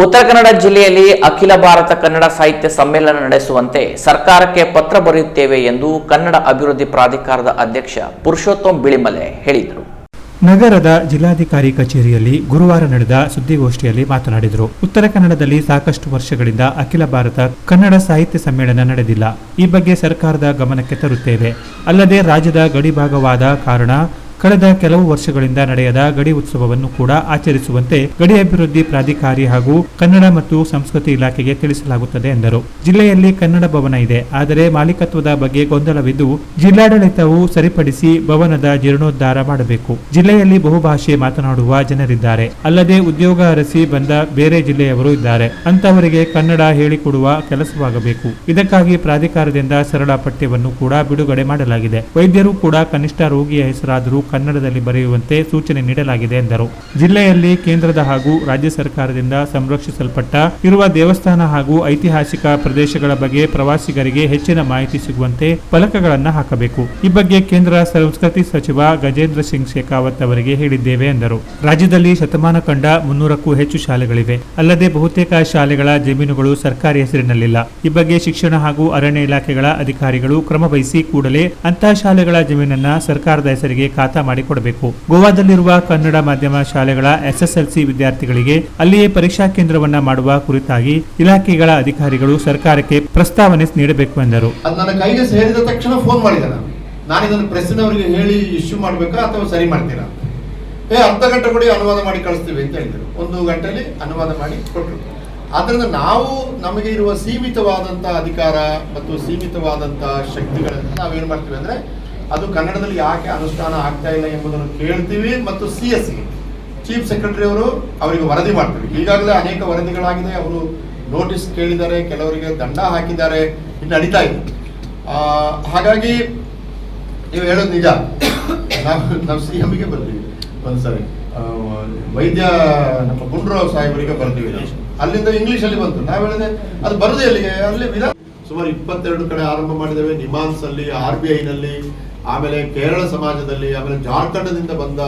ಉತ್ತರ ಕನ್ನಡ ಜಿಲ್ಲೆಯಲ್ಲಿ ಅಖಿಲ ಭಾರತ ಕನ್ನಡ ಸಾಹಿತ್ಯ ಸಮ್ಮೇಳನ ನಡೆಸುವಂತೆ ಸರ್ಕಾರಕ್ಕೆ ಪತ್ರ ಬರೆಯುತ್ತೇವೆ ಎಂದು ಕನ್ನಡ ಅಭಿವೃದ್ಧಿ ಪ್ರಾಧಿಕಾರದ ಅಧ್ಯಕ್ಷ ಪುರುಷೋತ್ತಮ್ ಬಿಳಿಮಲೆ ಹೇಳಿದರು. ನಗರದ ಜಿಲ್ಲಾಧಿಕಾರಿ ಕಚೇರಿಯಲ್ಲಿ ಗುರುವಾರ ನಡೆದ ಸುದ್ದಿಗೋಷ್ಠಿಯಲ್ಲಿ ಮಾತನಾಡಿದರು. ಉತ್ತರ ಕನ್ನಡದಲ್ಲಿ ಸಾಕಷ್ಟು ವರ್ಷಗಳಿಂದ ಅಖಿಲ ಭಾರತ ಕನ್ನಡ ಸಾಹಿತ್ಯ ಸಮ್ಮೇಳನ ನಡೆದಿಲ್ಲ. ಈ ಬಗ್ಗೆ ಸರ್ಕಾರದ ಗಮನಕ್ಕೆ ತರುತ್ತೇವೆ. ಅಲ್ಲದೆ ರಾಜ್ಯದ ಗಡಿಭಾಗವಾದ ಕಾರಣ ಕಳೆದ ಕೆಲವು ವರ್ಷಗಳಿಂದ ನಡೆಯದ ಗಡಿ ಉತ್ಸವವನ್ನು ಕೂಡ ಆಚರಿಸುವಂತೆ ಗಡಿ ಅಭಿವೃದ್ಧಿ ಪ್ರಾಧಿಕಾರಿ ಹಾಗೂ ಕನ್ನಡ ಮತ್ತು ಸಂಸ್ಕೃತಿ ಇಲಾಖೆಗೆ ತಿಳಿಸಲಾಗುತ್ತದೆ ಎಂದರು. ಜಿಲ್ಲೆಯಲ್ಲಿ ಕನ್ನಡ ಭವನ ಇದೆ. ಆದರೆ ಮಾಲೀಕತ್ವದ ಬಗ್ಗೆ ಗೊಂದಲವಿದ್ದು ಜಿಲ್ಲಾಡಳಿತವು ಸರಿಪಡಿಸಿ ಭವನದ ಜೀರ್ಣೋದ್ಧಾರ ಮಾಡಬೇಕು. ಜಿಲ್ಲೆಯಲ್ಲಿ ಬಹುಭಾಷೆ ಮಾತನಾಡುವ ಜನರಿದ್ದಾರೆ. ಅಲ್ಲದೆ ಉದ್ಯೋಗ ಅರಸಿ ಬಂದ ಬೇರೆ ಜಿಲ್ಲೆಯವರು ಇದ್ದಾರೆ. ಅಂತವರಿಗೆ ಕನ್ನಡ ಹೇಳಿಕೊಡುವ ಕೆಲಸವಾಗಬೇಕು. ಇದಕ್ಕಾಗಿ ಪ್ರಾಧಿಕಾರದಿಂದ ಸರಳ ಪಠ್ಯವನ್ನು ಕೂಡ ಬಿಡುಗಡೆ ಮಾಡಲಾಗಿದೆ. ವೈದ್ಯರು ಕೂಡ ಕನಿಷ್ಠ ರೋಗಿಯ ಹೆಸರಾದರೂ ಕನ್ನಡದಲ್ಲಿ ಬರೆಯುವಂತೆ ಸೂಚನೆ ನೀಡಲಾಗಿದೆ ಎಂದರು. ಜಿಲ್ಲೆಯಲ್ಲಿ ಕೇಂದ್ರದ ಹಾಗೂ ರಾಜ್ಯ ಸರ್ಕಾರದಿಂದ ಸಂರಕ್ಷಿಸಲ್ಪಟ್ಟ ಇರುವ ದೇವಸ್ಥಾನ ಹಾಗೂ ಐತಿಹಾಸಿಕ ಪ್ರದೇಶಗಳ ಬಗ್ಗೆ ಪ್ರವಾಸಿಗರಿಗೆ ಹೆಚ್ಚಿನ ಮಾಹಿತಿ ಸಿಗುವಂತೆ ಫಲಕಗಳನ್ನು ಹಾಕಬೇಕು. ಈ ಬಗ್ಗೆ ಕೇಂದ್ರ ಸಂಸ್ಕೃತಿ ಸಚಿವ ಗಜೇಂದ್ರ ಸಿಂಗ್ ಶೇಖಾವತ್ ಅವರಿಗೆ ಹೇಳಿದ್ದೇವೆ ಎಂದರು. ರಾಜ್ಯದಲ್ಲಿ ಶತಮಾನ ಕಂಡ ಮುನ್ನೂರಕ್ಕೂ ಹೆಚ್ಚು ಶಾಲೆಗಳಿವೆ. ಅಲ್ಲದೆ ಬಹುತೇಕ ಶಾಲೆಗಳ ಜಮೀನುಗಳು ಸರ್ಕಾರಿ ಹೆಸರಿನಲ್ಲಿಲ್ಲ. ಈ ಬಗ್ಗೆ ಶಿಕ್ಷಣ ಹಾಗೂ ಅರಣ್ಯ ಇಲಾಖೆಗಳ ಅಧಿಕಾರಿಗಳು ಕ್ರಮ ವಹಿಸಿ ಕೂಡಲೇ ಅಂತಹ ಶಾಲೆಗಳ ಜಮೀನನ್ನ ಸರ್ಕಾರದ ಹೆಸರಿಗೆ ಖಾತಾ ಮಾಡಿಕೊಡಬೇಕು. ಗೋವಾದಲ್ಲಿರುವ ಕನ್ನಡ ಮಾಧ್ಯಮ ಶಾಲೆಗಳ ಎಸ್ಎಸ್ಎಲ್ಸಿ ವಿದ್ಯಾರ್ಥಿಗಳಿಗೆ ಅಲ್ಲಿಯೇ ಪರೀಕ್ಷಾ ಕೇಂದ್ರವನ್ನ ಮಾಡುವ ಕುರಿತಾಗಿ ಇಲಾಖೆಗಳ ಅಧಿಕಾರಿಗಳು ಸರ್ಕಾರಕ್ಕೆ ಪ್ರಸ್ತಾವನೆ ನೀಡಬೇಕು ಎಂದರು. ಕೈಗೆ ಸೇರಿದ ತಕ್ಷಣ ಫೋನ್ ಮಾಡಿದ ನಾನು. ಇದನ್ನು ಪ್ರೆಸ್ನವರಿಗೆ ಹೇಳಿ ಇಶ್ಯೂ ಮಾಡಬೇಕಾ ಅಥವಾ ಸರಿ ಮಾಡ್ತೀರಾ? ಏ, ಅರ್ಧ ಗಂಟೆ ಕೊಡಿ ಅನುವಾದ ಮಾಡಿ ಕಳಿಸ್ತೀವಿ ಅಂತ ಹೇಳಿದರು. ಒಂದು ಗಂಟೆಯಲ್ಲಿ ಅನುವಾದ ಮಾಡಿ ಕೊಟ್ಟರು ಆದ್ದರಿಂದ ನಾವು ನಮಗೆ ಇರುವ ಸೀಮಿತವಾದಂಥ ಅಧಿಕಾರ ಮತ್ತು ಸೀಮಿತವಾದಂಥ ಶಕ್ತಿಗಳನ್ನು ನಾವೇನು ಮಾಡ್ತೀವಿ ಅಂದರೆ ಅದು ಕನ್ನಡದಲ್ಲಿ ಯಾಕೆ ಅನುಷ್ಠಾನ ಆಗ್ತಾ ಇಲ್ಲ ಎಂಬುದನ್ನು ಕೇಳ್ತೀವಿ ಮತ್ತು ಸಿ ಎಸ್ ಚೀಫ್ ಸೆಕ್ರೆಟರಿ ಅವರು ಅವರಿಗೆ ವರದಿ ಮಾಡ್ತೀವಿ. ಈಗಾಗಲೇ ಅನೇಕ ವರದಿಗಳಾಗಿದೆ. ಅವರು ನೋಟಿಸ್ ಕೇಳಿದ್ದಾರೆ, ಕೆಲವರಿಗೆ ದಂಡ ಹಾಕಿದ್ದಾರೆ. ಇನ್ನು ನಡೀತಾ ಇದೆ. ಹಾಗಾಗಿ ನೀವು ಹೇಳೋದು ನಿಜ. ನಾವು ನಾವು ಸಿ ಎಂಗೆ ಬರ್ತೀವಿ. ಒಂದ್ಸರಿ ವೈದ್ಯ, ನಮ್ಮ ಗುಂಡ್ರಾವ್ ಸಾಹೇಬರಿಗೆ ಬರ್ತೀವಿ. ಅಲ್ಲಿಂದ ಇಂಗ್ಲಿಷಲ್ಲಿ ಬಂತು. ನಾವು ಹೇಳಿದೆ, ಅದು ಬರೋದೇ ಅಲ್ಲಿಗೆ ಅಲ್ಲಿ ವಿಧಾನ ಸುಮಾರು ಇಪ್ಪತ್ತೆರಡು ಕಡೆ ಆರಂಭ ಮಾಡಿದ್ದೇವೆ. ನಿಮಾನ್ಸ್ ಅಲ್ಲಿ ಆರ್ ಬಿ ಐನಲ್ಲಿ, ಆಮೇಲೆ ಕೇರಳ ಸಮಾಜದಲ್ಲಿ, ಆಮೇಲೆ ಜಾರ್ಖಂಡದಿಂದ ಬಂದ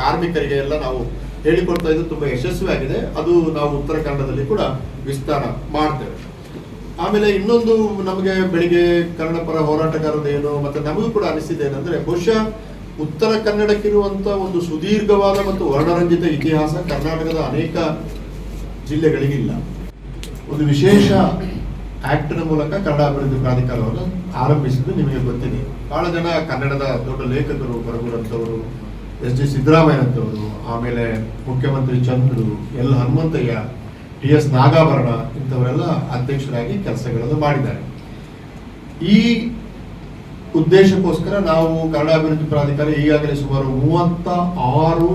ಕಾರ್ಮಿಕರಿಗೆ ಎಲ್ಲ ನಾವು ಹೇಳಿಕೊಡ್ತಾ ಇದ್ದು ತುಂಬಾ ಯಶಸ್ವಿಯಾಗಿದೆ. ಅದು ನಾವು ಉತ್ತರ ಕನ್ನಡದಲ್ಲಿ ಕೂಡ ವಿಸ್ತಾರ ಮಾಡ್ತೇವೆ. ಆಮೇಲೆ ಇನ್ನೊಂದು ನಮಗೆ ಬೆಳಿಗ್ಗೆ ಕನ್ನಡ ಪರ ಹೋರಾಟಗಾರರು ಏನು ಮತ್ತೆ ನಮಗೂ ಕೂಡ ಅನಿಸಿದೆ ಏನಂದ್ರೆ ಬಹುಶಃ ಉತ್ತರ ಕನ್ನಡಕ್ಕಿರುವಂತ ಒಂದು ಸುದೀರ್ಘವಾದ ಮತ್ತು ವರ್ಣರಂಜಿತ ಇತಿಹಾಸ ಕರ್ನಾಟಕದ ಅನೇಕ ಜಿಲ್ಲೆಗಳಿಗಿಲ್ಲ. ಒಂದು ವಿಶೇಷ ಆಕ್ಟ್ನ ಮೂಲಕ ಕನ್ನಡ ಅಭಿವೃದ್ಧಿ ಪ್ರಾಧಿಕಾರವನ್ನು ಆರಂಭಿಸಿದ್ದು ನಿಮಗೆ ಗೊತ್ತಿದೆ. ಬಹಳ ಜನ ಕನ್ನಡದ ದೊಡ್ಡ ಲೇಖಕರು ಬರಗುರಂಥವರು ಎಸ್ ಡಿ ಸಿದ್ದರಾಮಯ್ಯನಂತವರು, ಆಮೇಲೆ ಮುಖ್ಯಮಂತ್ರಿ Chandru, L Hanumanthaiah, T S Nagabharana ಇಂಥವರೆಲ್ಲ ಅಧ್ಯಕ್ಷರಾಗಿ ಕೆಲಸಗಳನ್ನು ಮಾಡಿದ್ದಾರೆ. ಈ ಉದ್ದೇಶಕ್ಕೋಸ್ಕರ ನಾವು ಕನ್ನಡ ಅಭಿವೃದ್ಧಿ ಪ್ರಾಧಿಕಾರ ಈಗಾಗಲೇ ಸುಮಾರು ಮೂವತ್ತ ಆರು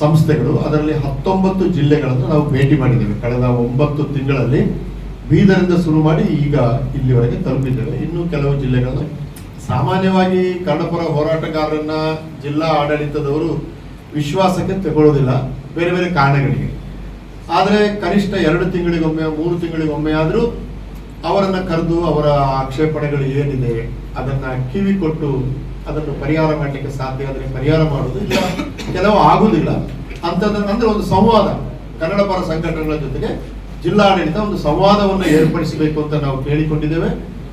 ಸಂಸ್ಥೆಗಳು, ಅದರಲ್ಲಿ ಹತ್ತೊಂಬತ್ತು ಜಿಲ್ಲೆಗಳನ್ನು ನಾವು ಭೇಟಿ ಮಾಡಿದ್ದೇವೆ. ಕಳೆದ ಒಂಬತ್ತು ತಿಂಗಳಲ್ಲಿ ಬೀದರಿಂದ ಶುರು ಮಾಡಿ ಈಗ ಇಲ್ಲಿವರೆಗೆ ತಲುಪಿದ್ದೇವೆ. ಇನ್ನು ಕೆಲವು ಜಿಲ್ಲೆಗಳಲ್ಲಿ ಸಾಮಾನ್ಯವಾಗಿ ಕನ್ನಡಪರ ಹೋರಾಟಗಾರರನ್ನ ಜಿಲ್ಲಾ ಆಡಳಿತದವರು ವಿಶ್ವಾಸಕ್ಕೆ ತಗೊಳ್ಳೋದಿಲ್ಲ ಬೇರೆ ಬೇರೆ ಕಾರಣಗಳಿಗೆ. ಆದರೆ ಕನಿಷ್ಠ ಎರಡು ತಿಂಗಳಿಗೊಮ್ಮೆ, ಮೂರು ತಿಂಗಳಿಗೊಮ್ಮೆ ಆದರೂ ಅವರನ್ನು ಕರೆದು ಅವರ ಆಕ್ಷೇಪಣೆಗಳು ಏನಿದೆ, ಅದನ್ನ ಕಿವಿ ಕೊಟ್ಟು ಅದನ್ನು ಪರಿಹಾರ ಮಾಡಲಿಕ್ಕೆ ಸಾಧ್ಯ ಆದರೆ ಪರಿಹಾರ ಮಾಡುವುದು ಇಲ್ಲ ಕೆಲವು ಆಗುದಿಲ್ಲ ಅಂತಂದ್ರೆ ಒಂದು ಸಂವಾದ ಕನ್ನಡ ಪರ ಸಂಘಟನೆಗಳ ಜೊತೆಗೆ ಜಿಲ್ಲಾಡಳಿತ ಒಂದು ಸಂವಾದವನ್ನು ಏರ್ಪಡಿಸಬೇಕು ಅಂತ ನಾವು ಕೇಳಿಕೊಂಡಿದ್ದೇವೆ.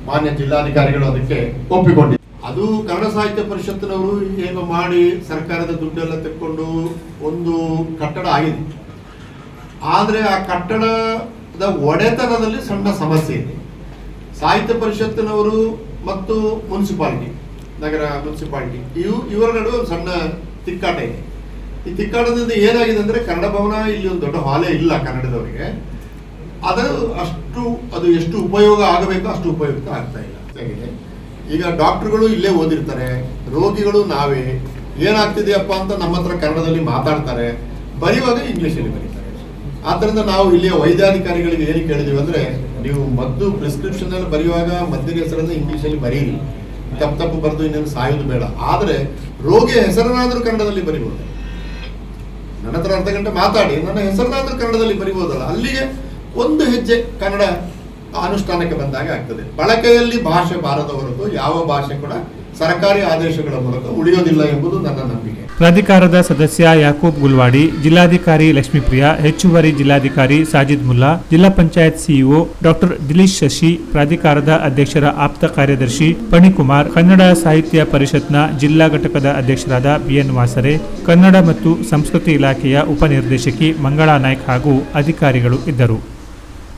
ಮಾನ್ಯ ಜಿಲ್ಲಾಧಿಕಾರಿಗಳು ಅದಕ್ಕೆ ಒಪ್ಪಿಕೊಂಡಿದ್ದಾರೆ. ಅದು ಕನ್ನಡ ಸಾಹಿತ್ಯ ಪರಿಷತ್ತಿನವರು ಏನು ಮಾಡಿ ಸರ್ಕಾರದ ದುಡ್ಡೆಲ್ಲ ತೆಕ್ಕೊಂಡು ಒಂದು ಕಟ್ಟಡ ಆಗಿದೆ. ಆದರೆ ಆ ಕಟ್ಟಡದ ಒಡೆತನದಲ್ಲಿ ಸಣ್ಣ ಸಮಸ್ಯೆ ಇದೆ. ಸಾಹಿತ್ಯ ಪರಿಷತ್ತಿನವರು ಮತ್ತು ಮುನ್ಸಿಪಾಲಿಟಿ, ನಗರ ಮುನ್ಸಿಪಾಲಿಟಿ, ಇವು ಇವರ ನಡುವೆ ಒಂದು ಸಣ್ಣ ತಿಕ್ಕಾಟ ಇದೆ. ಈ ತಿಕ್ಕಾಟದಿಂದ ಏನಾಗಿದೆ ಅಂದ್ರೆ ಕನ್ನಡ ಭವನ ಇಲ್ಲಿ ಒಂದು ದೊಡ್ಡ ಹಾಲೇ ಇಲ್ಲ ಕನ್ನಡದವರಿಗೆ. ಅದು ಅಷ್ಟು ಅದು ಎಷ್ಟು ಉಪಯೋಗ ಆಗಬೇಕು ಅಷ್ಟು ಉಪಯುಕ್ತ ಆಗ್ತಾ ಇಲ್ಲ. ಈಗ ಡಾಕ್ಟರ್ಗಳು ಇಲ್ಲೇ ಓದಿರ್ತಾರೆ ರೋಗಿಗಳು ನಾವೇ ಏನಾಗ್ತಿದೆಯಪ್ಪ ಅಂತ ನಮ್ಮ ಹತ್ರ ಕನ್ನಡದಲ್ಲಿ ಮಾತಾಡ್ತಾರೆ ಬರೆಯುವಾಗ ಇಂಗ್ಲಿಷಲ್ಲಿ ಬರೀತಾರೆ. ಆದ್ದರಿಂದ ನಾವು ಇಲ್ಲಿಯ ವೈದ್ಯಾಧಿಕಾರಿಗಳಿಗೆ ಏನು ಕೇಳಿದೀವಿ ಅಂದರೆ ನೀವು ಮದ್ದು ಪ್ರಿಸ್ಕ್ರಿಪ್ಷನ್ ಅಲ್ಲಿ ಬರೆಯುವಾಗ ಮದ್ದಿನ ಹೆಸರನ್ನು ಇಂಗ್ಲೀಷಲ್ಲಿ ಬರೀರಿ. ತಪ್ಪು ತಪ್ಪು ಬರೆದು ಇನ್ನೇನು ಸಾಯೋದು ಬೇಡ. ಆದರೆ ರೋಗಿಯ ಹೆಸರನ್ನಾದರೂ ಕನ್ನಡದಲ್ಲಿ ಬರಿಬಹುದು ನನ್ನ ಹತ್ರ ಅರ್ಧ ಗಂಟೆ ಮಾತಾಡಿ ನನ್ನ ಹೆಸರನ್ನಾದರೂ ಕನ್ನಡದಲ್ಲಿ ಬರಿಬೋದಲ್ಲ. ಅಲ್ಲಿಗೆ ಒಂದು ಹೆಜ್ಜೆ ಕನ್ನಡ ಅನುಷ್ಠಾನಕ್ಕೆ ಬಂದಾಗ ಆಗ್ತದೆ. ಬಳಕೆಯಲ್ಲಿ ಭಾಷೆ ಬಾರದ ಹೊರತು ಯಾವ ಭಾಷೆ ಕೂಡ ಸರ್ಕಾರಿ ಆದೇಶಗಳ ಮೂಲಕ ಉಳಿಯೋದಿಲ್ಲ ಎಂಬುದು ನನ್ನ ನಂಬಿಕೆ. ಪ್ರಾಧಿಕಾರದ ಸದಸ್ಯ ಯಾಕೂಬ್ ಗುಲ್ವಾಡಿ, ಜಿಲ್ಲಾಧಿಕಾರಿ ಲಕ್ಷ್ಮೀಪ್ರಿಯಾ, ಹೆಚ್ಚುವರಿ ಜಿಲ್ಲಾಧಿಕಾರಿ ಸಾಜಿದ್ ಮುಲ್ಲಾ, ಜಿಲ್ಲಾ ಪಂಚಾಯತ್ ಸಿಇಒ ಡಾಕ್ಟರ್ ದಿಲೀಶ್ ಶಶಿ, ಪ್ರಾಧಿಕಾರದ ಅಧ್ಯಕ್ಷರ ಆಪ್ತ ಕಾರ್ಯದರ್ಶಿ ಪಣಿಕುಮಾರ್, ಕನ್ನಡ ಸಾಹಿತ್ಯ ಪರಿಷತ್ನ ಜಿಲ್ಲಾ ಘಟಕದ ಅಧ್ಯಕ್ಷರಾದ ಬಿಎನ್ ವಾಸರೆ, ಕನ್ನಡ ಮತ್ತು ಸಂಸ್ಕೃತಿ ಇಲಾಖೆಯ ಉಪನಿರ್ದೇಶಕಿ ಮಂಗಳಾ ನಾಯ್ಕ್ ಹಾಗೂ ಅಧಿಕಾರಿಗಳು ಇದ್ದರು.